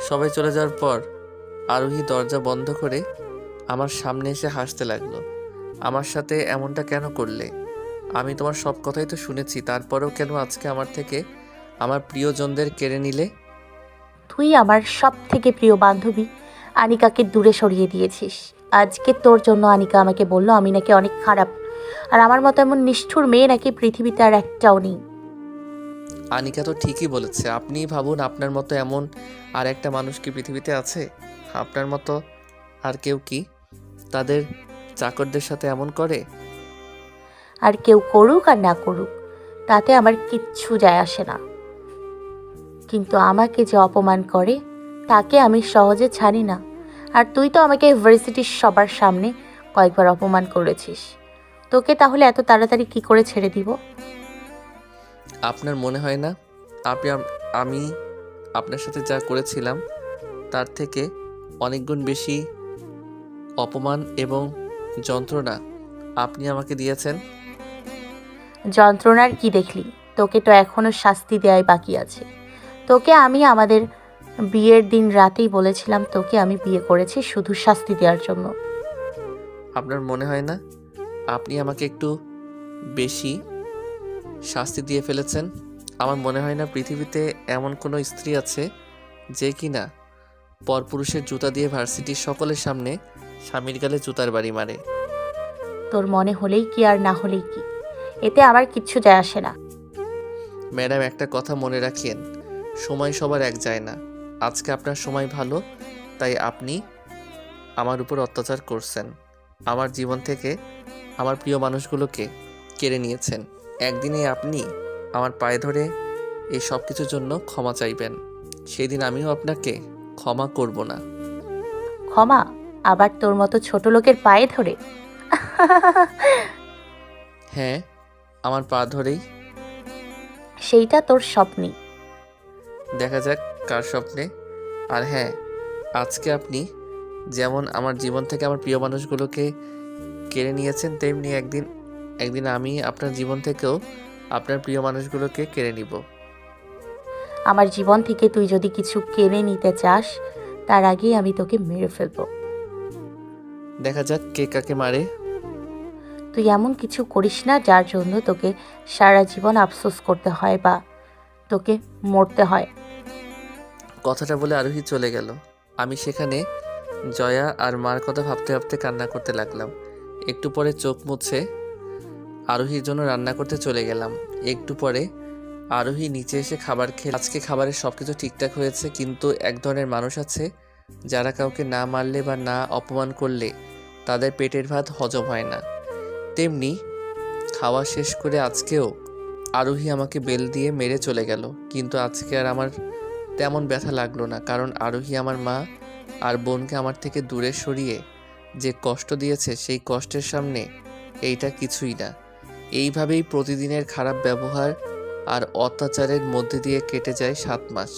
সবাই চলে যাওয়ার পর আরোহী দরজা বন্ধ করে আমার সামনে এসে হাসতে লাগল। আমার সাথে এমনটা কেন করলে? আমি তোমার সব কথাই তো শুনেছি, তারপরেও কেন আজকে আমার থেকে আমার প্রিয়জনদের কেড়ে নিলে? তুই আমার সব থেকে প্রিয় বান্ধবী, আনিকাকে দূরে সরিয়ে দিয়েছিস। আজকে তোর জন্য আনিকা আমাকে বলল, আমি নাকি অনেক খারাপ। আর আমার মতো এমন নিষ্ঠুর মেয়ে নাকি পৃথিবীতে আর একটাও নেই। আনিকা তো ঠিকই বলেছে আপনিই ভাবুন আপনার মতো এমন আর একটা মানুষ কি পৃথিবীতে আছে? আপনার মতো আর কেউ কি তাদের চাকরদের সাথে এমন করে? আর কেউ করুক আর না করুক, তাতে আমার কিচ্ছু যায় আসে না। কিন্তু আমাকে যে অপমান করে, তাকে আমি সহজে ছাড়ি না। আর তুই তো আমাকে ইউনিভার্সিটির সবার সামনে কয়েকবার অপমান করেছিস। তোকে তাহলে এত তাড়াতাড়ি কি করে ছেড়ে দিব? আপনার মনে হয় না? আপনি আমি আপনার সাথে যা করেছিলাম তার থেকে অনেক গুণ বেশি অপমান এবং যন্ত্রণা আপনি আমাকে দিয়েছেন। যন্ত্রণার কি দেখলি? তোকে তো এখনও শাস্তি দেওয়াই বাকি আছে। তোকে আমি আমাদের বিয়ের দিন রাতেই বলেছিলাম তোকে আমি বিয়ে করেছি শুধু শাস্তি দেওয়ার জন্য। আপনার মনে হয় না? আপনি আমাকে একটু বেশি শাস্তি দিয়ে ফেলেছেন। আমার মনে হয় না পৃথিবীতে এমন কোনো স্ত্রী আছে যে কিনা পরপুরুষের জুতা দিয়ে ভার্সিটির সকলের সামনে স্বামীর গালে জুতার বাড়ি মারে। তোর মনে হলেই কি আর না হলেই কি? এতে আমার কিচ্ছু যায় আসে না। ম্যাডাম একটা কথা মনে রাখিয়েন সময় সবার এক যায় না। আজকে আপনার সময় ভালো তাই আপনি আমার উপর অত্যাচার করছেন। আমার জীবন থেকে আমার প্রিয় মানুষগুলোকে কেড়ে নিয়েছেন। একদিনে আপনি আমার পায়ে ধরে এই সব কিছুর জন্য ক্ষমা চাইবেন। সেদিন আমিও আপনাকে ক্ষমা করব না। ক্ষমা? আবার তোর মতো ছোট লোকের পায়ে ধরে? হ্যাঁ আমার পা ধরেই। সেইটা তোর স্বপ্নই দেখা যাক কার স্বপ্নে। আর হ্যাঁ আজকে আপনি যেমন আমার জীবন থেকে আমার প্রিয় মানুষগুলোকে কেড়ে নিয়েছেন তেমনি একদিন একদিন আমি আপনার জীবন থেকেও আপনার প্রিয় মানুষগুলোকে কেড়ে নিব। আমার জীবন থেকে তুই যদি কিছু কেড়ে নিতে চাস তার আগেই আমি তোকে মেরে ফেলব। দেখা যাক কে কাকে মারে। তুই এমন কিছু করিস না যার জন্য তোকে সারা জীবন আফসোস করতে হয় বা তোকে মরতে হয়। কথাটা বলে আরোহী চলে গেল। আমি সেখানে জয়া আর মার কথা ভাবতে ভাবতে কান্না করতে লাগলাম। একটু পরে চোখ মুছে আরোহীর জন্য রান্না করতে চলে গেলাম। একটু পরে আরোহী নিচে এসে খাবার খেয়ে আজকে খাবারের সব কিছু ঠিকঠাক হয়েছে, কিন্তু এক ধরনের মানুষ আছে যারা কাউকে না মারলে বা না অপমান করলে তাদের পেটের ভাত হজম হয় না। তেমনি খাওয়া শেষ করে আজকেও আরোহী আমাকে বেল দিয়ে মেরে চলে গেল, কিন্তু আজকে আর আমার তেমন ব্যথা লাগল না, কারণ আরোহী আমার মা আর বোনকে আমার থেকে দূরে সরিয়ে যে কষ্ট দিয়েছে সেই কষ্টের সামনে এইটা কিছুই না। এইভাবেই প্রতিদিনের খারাপ ব্যবহার আর অত্যাচারের মধ্যে দিয়ে কেটে যায় সাত মাস।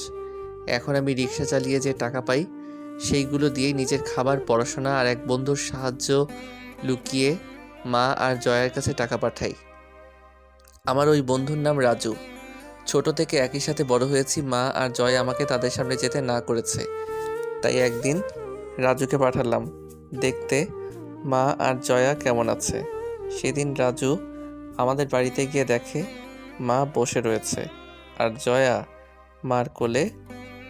এখন আমি রিক্সা চালিয়ে যে টাকা পাই, সেইগুলো দিয়েই নিজের খাবার, পড়াশোনা আর এক বন্ধুর সাহায্য লুকিয়ে মা আর জয়ার কাছে টাকা পাঠাই। আমার ওই বন্ধুর নাম রাজু। ছোট থেকে একই সাথে বড় হয়েছি, মা আর জয় আমাকে তাদের সামনে যেতে না করেছে। তাই একদিন রাজুকে পাঠালাম। দেখতে মা আর জয়া কেমন আছে? সেদিন রাজু আমাদের বাড়িতে গিয়ে দেখে মা বসে রয়েছে আর জয়া মার কোলে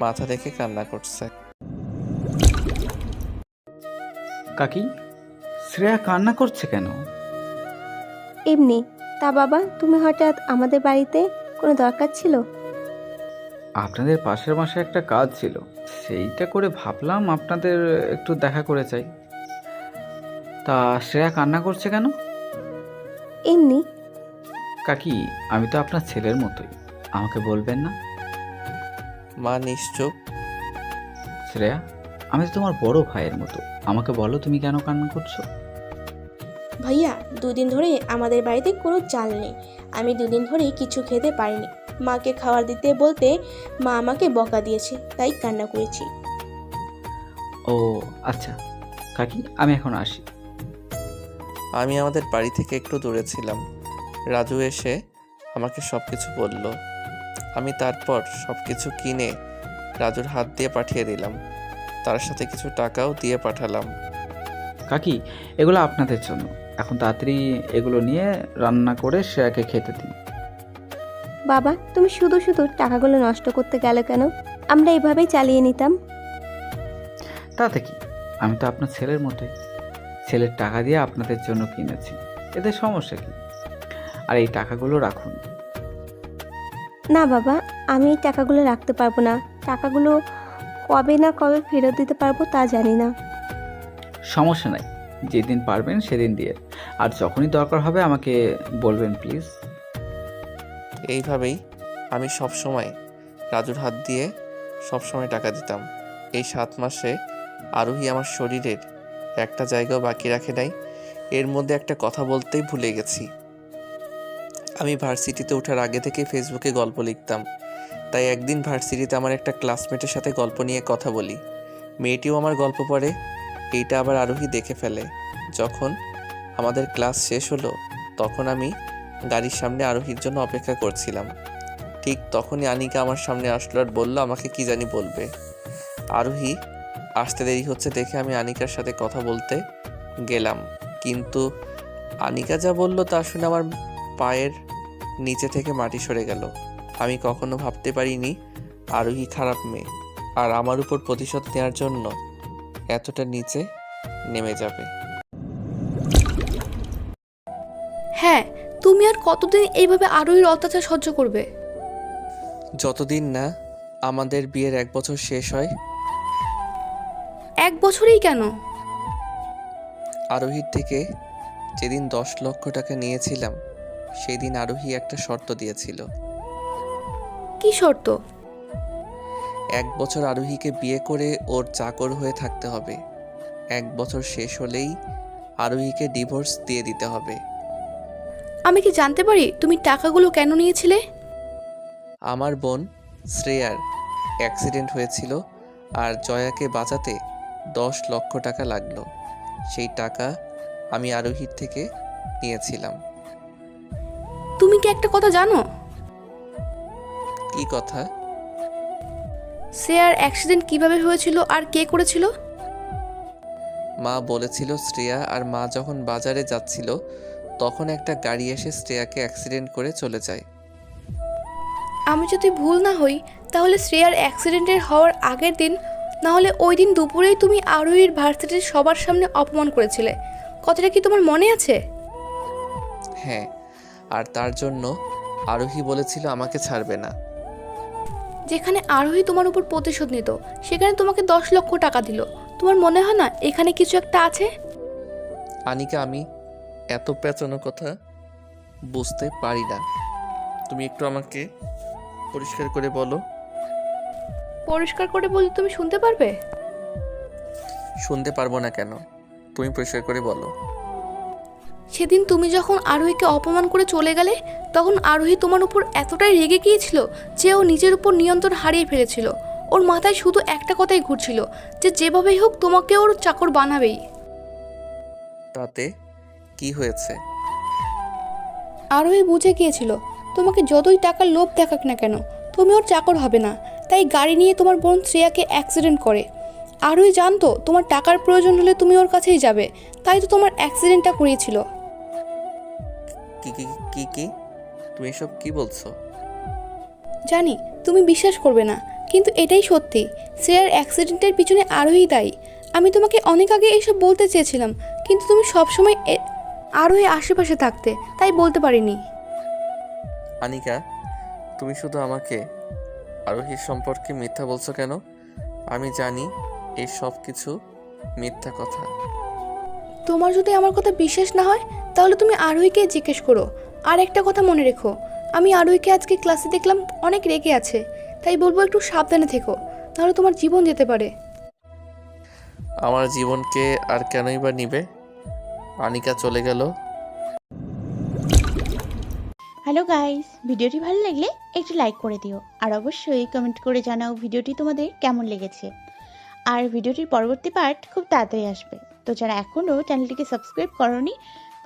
মাথা রেখে কান্না করছে। কাকি শ্রেয়া কান্না করছে কেন? এমনি তা বাবা তুমি হঠাৎ আমাদের বাড়িতে কোনো দরকার ছিল? আপনাদের পাশের মাসে একটা কাজ ছিল। সেইটা করে ভাবলাম আপনাদের একটু দেখা করে চাই তা শ্রেয়া কান্না করছে কেন? এমনি কাকি আমি তো আপনার ছেলের মতোই। আমাকে বলবেন না? মা নিশ্চুপ। শ্রেয়া আমি তো তোমার বড় ভাইয়ের মতো। আমাকে বলো তুমি কেন কান্না করছ? ভাইয়া দুদিন ধরে আমাদের বাড়িতে কোনো চাল নেই। আমি দুদিন ধরেই কিছু খেতে পারিনি। মাকে খাবার দিতে বলতে মা আমাকে বকা দিয়েছে তাই কান্না করেছি। ও আচ্ছা। কাকি আমি এখন আসি। আমি আমাদের বাড়ি থেকে একটু দূরে ছিলাম। রাজু এসে আমাকে সব কিছু বলল। আমি তারপর সব কিছু কিনে রাজুর হাত দিয়ে পাঠিয়ে দিলাম। তার সাথে কিছু টাকাও দিয়ে পাঠালাম। কাকি এগুলো আপনাদের জন্য। এখন তাড়াতাড়ি এগুলো নিয়ে রান্না করে শ্রেয়াকে খেতে দিন। বাবা তুমি শুধু শুধু টাকাগুলো নষ্ট করতে গেলে কেন? আমরা এভাবেই চালিয়ে নিতাম। তাতে কি? আমি তো আপনার ছেলের মতোই। ছেলের টাকা দিয়ে আপনাদের জন্য কিনেছি। এতে সমস্যা কি? আর এই টাকাগুলো রাখুন। না বাবা আমি এই টাকাগুলো রাখতে পারব না। টাকাগুলো কবে না কবে ফেরত দিতে পারব তা জানি না। সমস্যা নাই যেদিন পারবেন সেদিন দিয়ে। আর যখনই দরকার হবে আমাকে বলবেন প্লিজ। এইভাবেই আমি সব সময় রাজুর হাত দিয়ে সব সময় টাকা দিতাম। এই সাত মাসে আরোহী আমার শরীরের একটা জায়গাও বাকি রাখে নাই। এর মধ্যে একটা কথা বলতেই ভুলে গেছি। আমি ভার্সিটিতে ওঠার আগে থেকে ফেসবুকে গল্প লিখতাম। তাই একদিন ভার্সিটিতে আমার একটা ক্লাসমেটের সাথে গল্প নিয়ে কথা বলি। মেয়েটিও আমার গল্প পড়ে, এইটা আবার আরোহী দেখে ফেলে। যখন আমাদের ক্লাস শেষ হলো, তখন আমি গাড়ির সামনে আরোহীর জন্য অপেক্ষা করছিলাম। ঠিক তখনই আনিকা আমার সামনে আসলো আর বলল, আমাকে কি জানি বলবে? আরোহী, আসতে দেরি হচ্ছে দেখে আমি আনিকার সাথে কথা বলতে গেলাম। কিন্তু আনিকা যা বলল তা শুনে আমার পায়ের নিচে থেকে মাটি সরে গেল। আমি কখনো ভাবতে পারিনি আরোহী খারাপ মেয়ে আর আমার উপর প্রতিশোধ নেওয়ার জন্য এতটা নিচে নেমে যাবে। হ্যাঁ তুমি আর কতদিন এইভাবে আরোহীর অত্যাচার সহ্য করবে? যতদিন না আমাদের বিয়ের এক বছর শেষ হয়। এক বছরেই কেন? আরোহীর থেকে যেদিন দশ লক্ষ টাকা নিয়েছিলাম সেই দিন আরোহী একটা শর্ত দিয়েছিল। কি শর্ত? এক বছর আরোহীকে বিয়ে করে ওর চাকর হয়ে থাকতে হবে। এক বছর শেষ হলেই আরোহীকে ডিভোর্স দিয়ে দিতে হবে। আমি কি জানতে পারি তুমি টাকাগুলো কেন নিয়েছিলে? আমার বোন শ্রেয়ার অ্যাক্সিডেন্ট হয়েছিল আর জয়াকে বাঁচাতে দশ লক্ষ টাকা লাগল। সেই টাকা আমি আরোহীর থেকে নিয়েছিলাম। তুমি কি একটা কথা জানো? কি কথা? শ্রেয়ার অ্যাক্সিডেন্ট কীভাবে হয়েছিল আর কে করেছিল? মা বলেছিল শ্রেয়া আর মা যখন বাজারে যাচ্ছিল তখন একটা গাড়ি এসে শ্রেয়াকে অ্যাক্সিডেন্ট করে চলে যায়। আমি যদি ভুল না হই তাহলে শ্রেয়ার অ্যাক্সিডেন্টের হওয়ার আগের দিন না হলে ওই দিন দুপুরেই তুমি আরোহীর ভার্সিটির সবার সামনে অপমান করেছিলে। কথাটা কি তোমার মনে আছে? হ্যাঁ আর তার জন্য আরোহী বলেছিল আমাকে ছাড়বে না। যেখানে আরোহী তোমার উপর প্রতিশোধ নিত সেখানে তোমাকে দশ লক্ষ টাকা দিল। তোমার মনে হয় না এখানে কিছু একটা আছে? আনিকা আমি এত পেঁচানো কথা বুঝতে পারি না। তুমি একটু আমাকে পরিষ্কার করে বলো। পরিষ্কার করে বললে তুমি শুনতে পারবে? শুনতে পারব না কেন? তুমি পরিষ্কার করে বলো। সেদিন তুমি যখন আরোহীকে অপমান করে চলে গেলে তখন আরোহী তোমার উপর এতটাই রেগে গিয়েছিল যে ও নিজের উপর নিয়ন্ত্রণ হারিয়ে ফেলেছিল। ওর মাথায় শুধু একটা কথাই ঘুরছিল যে যেভাবেই হোক তোমাকে ওর চাকর বানাবেই। তাতে কি হয়েছে? আরোহী বুঝে গিয়েছিল তোমাকে যতই টাকার লোভ দেখাক না কেন তুমি ওর চাকর হবে না তাই গাড়ি নিয়ে তোমার বোন শ্রেয়াকে অ্যাক্সিডেন্ট করে। আরোহী জানতো তোমার টাকার প্রয়োজন হলে তুমি ওর কাছেই যাবে তাই তো তোমার অ্যাক্সিডেন্টটা করিয়েছিল। কি কি কি কি? তুমি এসব কি বলছো? জানি তুমি বিশ্বাস করবে না কিন্তু এটাই সত্যি। শ্রেয়ার অ্যাক্সিডেন্টের পিছনে আরোহী দায়ী। আমি তোমাকে অনেক আগে এইসব বলতে চেয়েছিলাম কিন্তু তুমি সবসময় আরোহী আশেপাশে থাকতে তাই বলতে পারিনি। আনিকা তুমি শুধু আমাকে আরোহীর সম্পর্কে মিথ্যা বলছো কেন? আমি জানি এই সব কিছু মিথ্যা কথা। তোমার যদি আমার কথা বিশ্বাস না হয় তাহলে তুমি আরোহীকে জিজ্ঞেস করো। আর একটা কথা মনে রেখো আমি আরোহীকে আজকে ক্লাসে দেখলাম অনেক রেগে আছে তাই বলব একটু সাবধানে থেকো তাহলে তোমার জীবন যেতে পারে। আমার জীবনকে আর কেনই বা নিবে? আনিকা চলে গেল। হ্যালো গাইস ভিডিওটি ভালো লাগলে একটু লাইক করে দিও আর অবশ্যই কমেন্ট করে জানাও ভিডিওটি তোমাদের কেমন লেগেছে। আর ভিডিওটির পরবর্তী পার্ট খুব তাড়াতাড়ি আসবে তো যারা এখনও চ্যানেলটিকে সাবস্ক্রাইব করনি